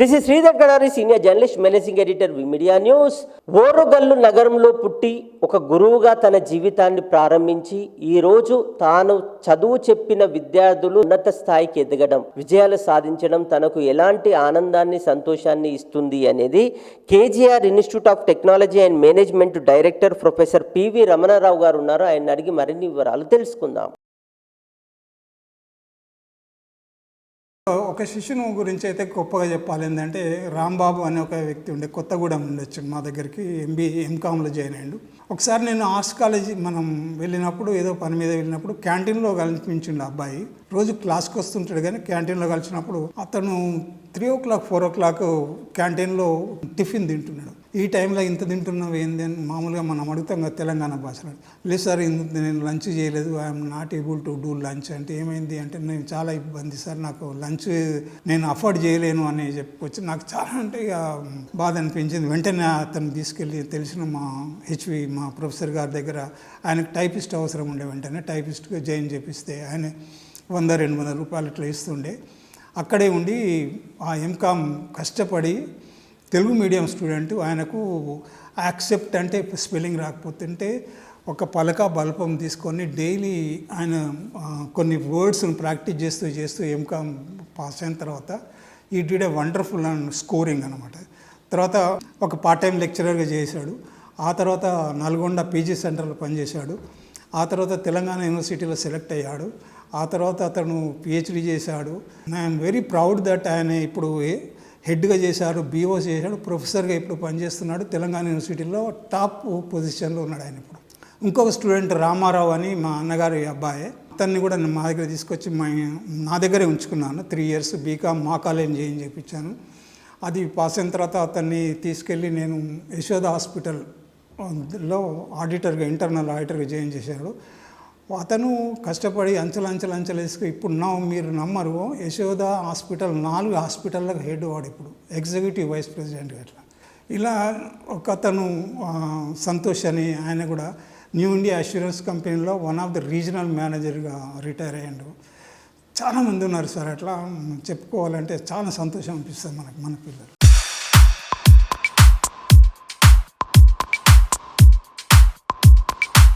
This is Sridhar Gadari senior journalist managing editor media news Orugallu నగరంలో పుట్టి ఒక గురువుగా తన జీవితాన్ని ప్రారంభించి ఈరోజు తాను చదువు చెప్పిన విద్యార్థులు ఉన్నత స్థాయికి ఎదగడం విజయాలు సాధించడం తనకు ఎలాంటి ఆనందాన్ని సంతోషాన్ని ఇస్తుంది అనేది KGR institute of technology and management director professor PV Ramana Rao garu ఉన్నారు. ఆయన అడిగి మరిన్ని వివరాలు తెలుసుకుందాం. ఒక శిష్యుని గురించి అయితే గొప్పగా చెప్పాలి ఏంటంటే రాంబాబు అనే ఒక వ్యక్తి ఉండే కొత్తగూడెం ఉండొచ్చు మా దగ్గరికి ఎంబీ ఎంకామ్లో జాయిన్ అయ్యాడు. ఒకసారి నేను ఆర్ట్స్ కాలేజీ మనం వెళ్ళినప్పుడు ఏదో పని మీద వెళ్ళినప్పుడు క్యాంటీన్లో కలిపించిండు అబ్బాయి. రోజు క్లాస్కి వస్తుంటాడు కానీ క్యాంటీన్లో కలిసినప్పుడు అతను three o'clock four o'clock క్యాంటీన్లో టిఫిన్ తింటున్నాడు. ఈ టైంలో ఇంత తింటున్నావు ఏంది అని మామూలుగా మనం అడుగుతాం కదా తెలంగాణ భాషలో. లేదు సార్ ఇంత నేను లంచ్ చేయలేదు. I'm not able to do lunch అంటే ఏమైంది అంటే నేను చాలా ఇబ్బంది సార్. నాకు లంచ్ నేను అఫోర్డ్ చేయలేను అని చెప్పుకొచ్చి నాకు చాలా అంటే ఇక బాధ అనిపించింది. వెంటనే అతను తీసుకెళ్ళి తెలిసిన మా హెచ్వి మా ప్రొఫెసర్ గారి దగ్గర ఆయనకు టైపిస్ట్ అవసరం ఉండే వెంటనే టైపిస్ట్గా జాయిన్ చేపిస్తే ఆయన వంద రెండు వందల రూపాయలు ఇట్లా ఇస్తుండే. అక్కడే ఉండి ఆ ఎంకామ్ కష్టపడి తెలుగు మీడియం స్టూడెంట్ ఆయనకు యాక్సెప్ట్ అంటే స్పెల్లింగ్ రాకపోతుంటే ఒక పలక బల్పం తీసుకొని డైలీ ఆయన కొన్ని వర్డ్స్ని ప్రాక్టీస్ చేస్తూ చేస్తూ ఎంకామ్ పాస్ అయిన తర్వాత ఈ did a wonderful and scoring అనమాట తర్వాత ఒక పార్ట్ టైం లెక్చరర్గా చేశాడు. ఆ తర్వాత నల్గొండ పీజీ సెంటర్లో పనిచేశాడు. ఆ తర్వాత తెలంగాణ యూనివర్సిటీలో సెలెక్ట్ అయ్యాడు. ఆ తర్వాత అతను పిహెచ్డి చేశాడు. ఐఎమ్ వెరీ ప్రౌడ్ దట్ ఆయన ఇప్పుడు ఏ- హెడ్గా చేశారు బీఓ చేశాడు ప్రొఫెసర్గా ఇప్పుడు పనిచేస్తున్నాడు. తెలంగాణ యూనివర్సిటీలో టాప్ పొజిషన్లో ఉన్నాడు ఆయన ఇప్పుడు. ఇంకొక స్టూడెంట్ రామారావు అని మా అన్నగారి అబ్బాయి. అతన్ని కూడా మా దగ్గర తీసుకొచ్చి మా నా దగ్గరే ఉంచుకున్నాను. త్రీ ఇయర్స్ బీకామ్ మా కాలేజ్ చేయని చెప్పించాను. అది పాస్ అయిన తర్వాత అతన్ని తీసుకెళ్ళి నేను యశోద హాస్పిటల్లో ఆడిటర్గా ఇంటర్నల్ ఆడిటర్గా జాయిన్ చేశాడు అతను కష్టపడి అంచెలు అంచెలు అంచెలు వేసుకు ఇప్పుడు నా మీరు నమ్మరు యశోద హాస్పిటల్ నాలుగు హాస్పిటల్లకు హెడ్ వాడు ఇప్పుడు ఎగ్జిక్యూటివ్ వైస్ ప్రెసిడెంట్ అట్లా ఇలా ఒక అతను సంతోష్ అని ఆయన కూడా న్యూ ఇండియా అష్యూరెన్స్ కంపెనీలో వన్ ఆఫ్ ద రీజనల్ మేనేజర్గా రిటైర్ అయ్యాడు. చాలామంది ఉన్నారు సార్ అట్లా చెప్పుకోవాలంటే చాలా సంతోషం అనిపిస్తుంది మనకు మన పిల్లలు.